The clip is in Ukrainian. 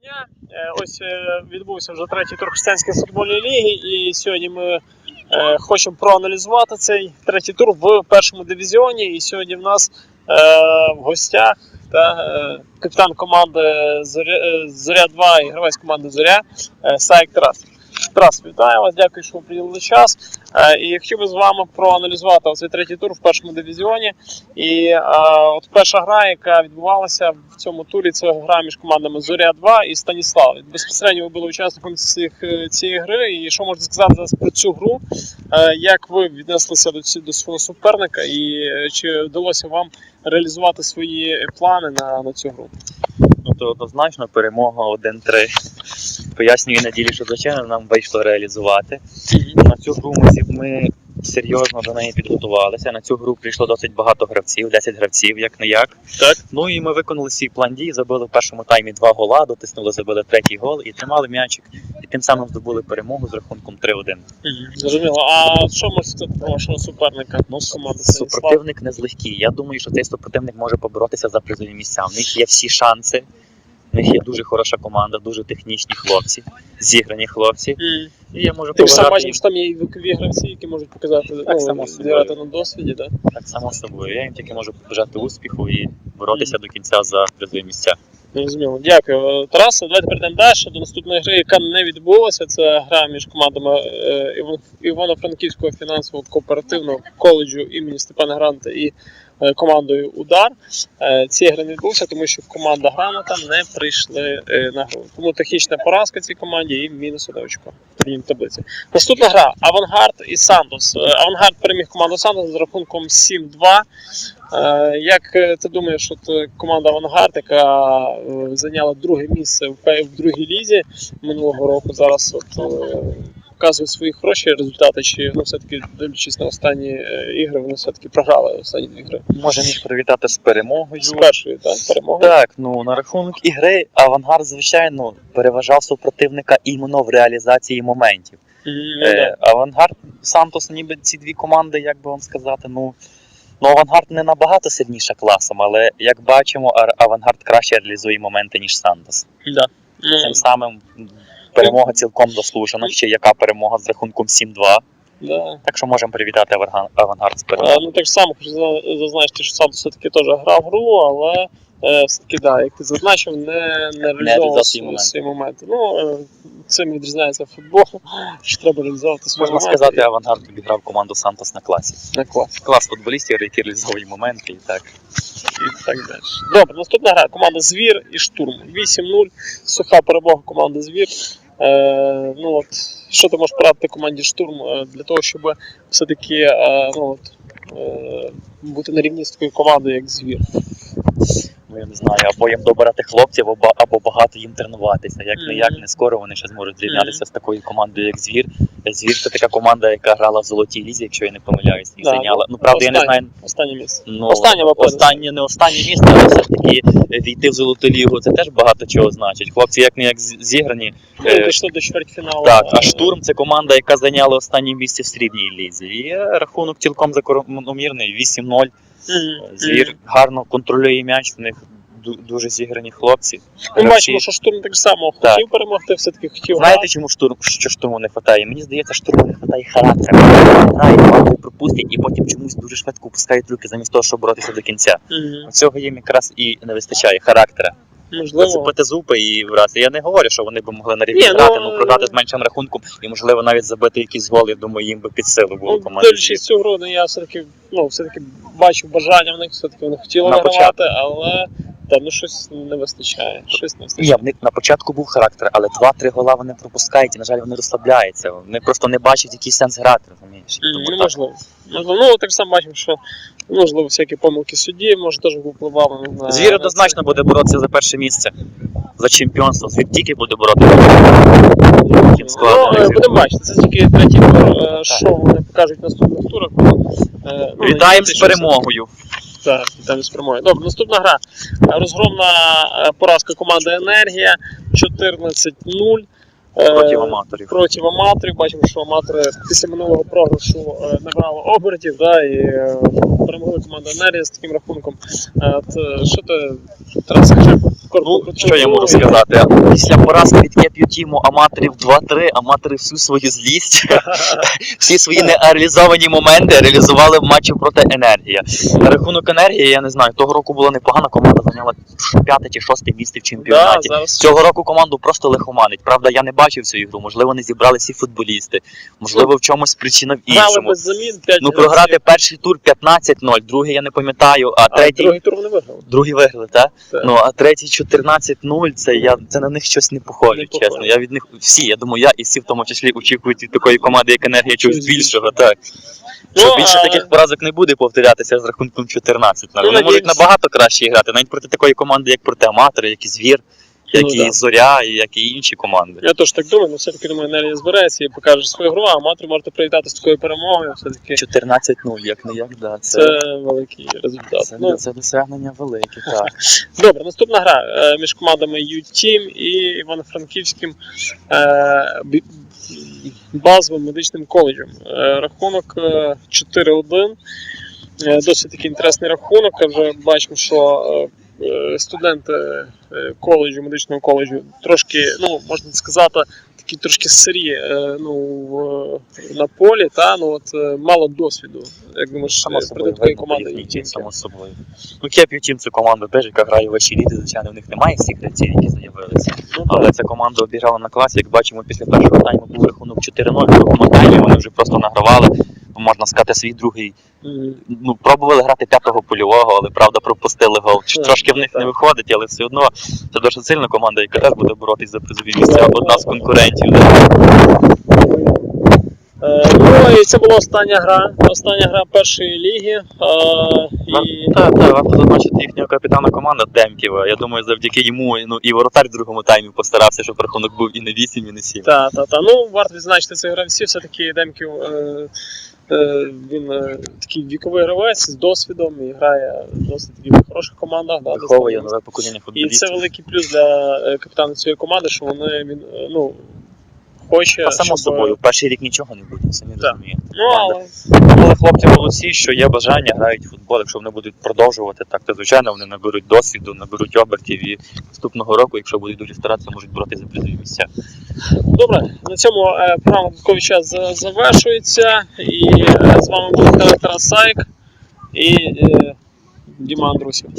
дня. Е, Ось е, відбувся вже третій тур християнської футбольної ліги, і сьогодні ми е, хочемо проаналізувати цей третій тур в першому дивізіоні. І сьогодні в нас в гостях та, капітан команди Зоря, е, 2 і гравець команди Зоря Сайк Тарас. Тарас, вітаю вас, дякую, що ви приділили час. І я хотів би з вами проаналізувати цей третій тур в першому дивізіоні. І е, от перша гра, яка відбувалася в цьому турі, це гра між командами Зоря 2 і Станіслав. Безпосередньо ви були учасником цих, е, цієї гри. І що можете сказати зараз про цю гру? Е, як ви віднеслися до, до свого суперника, і чи вдалося вам реалізувати свої плани на, на цю гру? Ну то однозначно перемога 1-3. Пояснюю неділі, що звичайно нам вийшло реалізувати. На цю гру ми, серйозно до неї підготувалися. На цю гру прийшло досить багато гравців, 10 гравців, як не як. Так. Ну і ми виконали свій план дій, забили в першому таймі два гола, дотиснули, забили третій гол і тримали м'ячик. І тим самим здобули перемогу з рахунком 3-1. Зрозуміло. А що можете сказати про вашого суперника? Ну, супротивник не з легкий. Я думаю, що цей супротивник може поборотися за призові місця. В них є всі шанси. В них є дуже хороша команда, дуже технічні хлопці, зіграні хлопці. І я можу Ти ж сам побажати їм що там є і вікові гравці, які можуть показати Так, ну, само зіграти на досвіді, так? так само собою. Я їм тільки можу побажати успіху і боротися до кінця за призові місця. Зрозуміло. Дякую. Тарас, давайте перейдемо далі до наступної гри, яка не відбулася. Це гра між командами е, Івано-Франківського фінансово кооперативного коледжу імені Степана Гранта і е, командою Удар. Е, Ці гри не відбулися, тому що команда Граната не прийшли е, на гру. Тому технічна поразка цій команді і мінус одне очко в таблиці. Наступна гра Авангард і Сантос. Е, Авангард переміг команду Сантос з рахунком 7-2. Е, Як е, ти думаєш, от е, команда Авангард, яка е, зайняла друге місце в другій лізі минулого року, зараз от е, показує свої хороші результати, чи ну, все-таки дивлячись на останні е, ігри, вони все-таки програли останні дві гри. Можемо їх привітати з перемогою. З першої так, перемоги. Так, ну на рахунок ігри авангард, звичайно, переважав супротивника іменно в реалізації моментів. Ну, да. Е, авангард, Сантос, ніби ці дві команди, як би вам сказати, ну. Ну, авангард не набагато сильніша класом, але як бачимо, авангард краще реалізує моменти, ніж Сантос. Да. Ну, Тим самим перемога цілком заслужена. Ще яка перемога з рахунком 7-2. да. Так що можемо привітати авангард з Е, перемогою. Ну так само хочу зазначити, що Сантос все-таки теж грав гру, але е, все-таки, да, як ти зазначив, не, не реалізовував свої моменти. Ну, е, цим відрізняється футбол, що треба реалізовувати свої Можна моменти. сказати, авангард обіграв команду Сантос на класі. На клас. Клас футболістів, які реалізовують моменти і так. І так далі. Добре, наступна гра. Команда Звір і Штурм. 8-0. Суха перемога команди Звір. Е, ну, от, що ти можеш порадити команді Штурм е, для того, щоб все-таки е, ну, от, бути на рівні з такою командою, як Звір? Ну я не знаю, або їм добирати хлопців, або, або багато їм тренуватися. Як не як не скоро вони ще зможуть зрівнятися з такою командою, як Звір. Звір це така команда, яка грала в золотій лізі, якщо я не помиляюсь, і Да, зайняла. Ну правда, я не останнє. знаю. Останнє місце. Ну, Останнє, або останнє, не останнє місце, але все ж таки е, війти в золоту лігу це теж багато чого значить. Хлопці, як не як з- зіграні. Ми е, пішли до чвертьфіналу. Так, а штурм це команда, яка зайняла останнє місце в срібній лізі. І е, рахунок цілком закономірний 8-0. Звір гарно контролює м'яч, в них дуже зіграні хлопці. Ми бачимо, що штурм так само хотів перемогти, все-таки хотів. Знаєте, чому штурм що штурму не вистачає? Мені здається, штурму не вистачає характеру. Грає, пропустять і потім чомусь дуже швидко пускають руки замість того, щоб боротися до кінця. Цього їм якраз і не вистачає характера. Можливо. Зацепити зуби і враз. Я не говорю, що вони б могли на рівні Ні, ну, грати, ну програти з меншим рахунком і можливо навіть забити якийсь гол. Я думаю, їм би під силу було Ну, команді. Більшість цю гру, ну, я все-таки, ну, все-таки бачив бажання в них, все-таки вони хотіли На вигравати, але та, ну, щось не вистачає. Щось не вистачає. Ні, в них на початку був характер, але два-три гола вони пропускають, і, на жаль, вони розслабляються. Вони просто не бачать, який сенс грати, розумієш? Тому Ну, так. можливо. можливо. Ну, так само бачимо, що можливо всякі помилки судді, може теж впливали на. Звір однозначно буде боротися за перше місце, за чемпіонство. Звір тільки буде боротися. Ну, е, будемо бачити. Це тільки третій тур, е, що вони покажуть в наступних турах. Е, ну, Вітаємо з перемогою. Так, там з прямої. Добре, наступна гра. Розгромна е, поразка команди Енергія 14-0. е, проти аматорів. проти аматорів. Бачимо, що аматори після минулого програшу е, набрали обертів, да, і перемогли команду Енергія з таким рахунком. Що ти Тарас, скажи цю Що я можу сказати? Після поразки від Кеп'ю Тіму аматорів 2-3, аматори всю свою злість, всі свої нереалізовані моменти реалізували в матчі проти енергія. На рахунок енергії, я не знаю, того року була непогана команда, зайняла п'яте чи шосте місце в Да, чемпіонаті. зараз Цього року команду просто лихоманить. Правда, я не бачив цю ігру. Можливо, не зібрали всі футболісти. Можливо, в чомусь причина в іншому. без замін, 5 Ну, програти перший тур 15-0, другий я не пам'ятаю, а а третій. другий тур вони виграли. Другий виграли, так? Так. Ну, а третій 14-0, це я це на них щось не похоже, Не похоже. чесно. Я від них всі, я думаю, я і всі в тому числі очікують від такої команди, як енергія чогось більшого, так. Ну, Що більше а- таких поразок не буде повторятися з рахунком 14 Ну, Вони можуть набагато краще грати, навіть проти такої команди, як проти аматори, як і звір, як Ну, і да. зоря, і як і інші команди. Я теж так думаю, але все-таки думаю, Енергія збереться і покаже свою гру, а аматори можете привітати з такою перемогою. Все-таки 14-0, як не як, да. Це, це великий результат. це, Ну, це досягнення велике, так. Добре, наступна гра е, між командами U-Team і Івано-Франківським е, базовим медичним коледжем. Е, Рахунок е, 4-1. Е, Досить такий інтересний рахунок. Вже бачимо, що е, студенти е, коледжу, медичного коледжу трошки, ну, можна сказати, такі трошки сирі е, ну, на полі, та, ну, от, мало досвіду. Як думаєш, проти такої команди U-Team? само собою. Ну, Кеп'ю Тім це команда теж, яка грає в ліді, звичайно, в них немає всіх гравців, які заявилися. Ну, Але ця команда обіграла на класі. Як бачимо, після першого тайму був рахунок 4-0, в другому таймі вони вже просто награвали. Ну, Можна сказати, свій другий. Ну, пробували грати п'ятого польового, але правда пропустили гол. Трошки в них не виходить, але все одно це дуже сильна команда, яка теж буде боротись за призові місця. Одна з конкурентів. Це була остання гра. Остання гра першої ліги. І Так, так, варто зазначити їхнього капітана команда Демківа. Я думаю, завдяки йому ну, і воротар в другому таймі постарався, щоб рахунок був і не 8, і не 7. та, та, та. Ну, варто відзначити цих гравців. Все-таки Демків е, е, він е, такий віковий гравець з досвідом і грає в досить таких хороших командах. Да, Виховує нове покоління І це великий плюс для е, капітана цієї команди, що вони він ну, хоче. Та само щоб, собою, перший рік нічого не буде, самі Так. розумієте. Ну, але Але хлопці молодці, що є бажання, грають в футбол. Якщо вони будуть продовжувати так, то звичайно вони наберуть досвіду, наберуть обертів і наступного року, якщо будуть дуже старатися, можуть боротися за призові місця. Добре, на цьому е, програма «Додатковий час завершується. І е, з вами був Тарас Сайк і е, Діма Андрусів.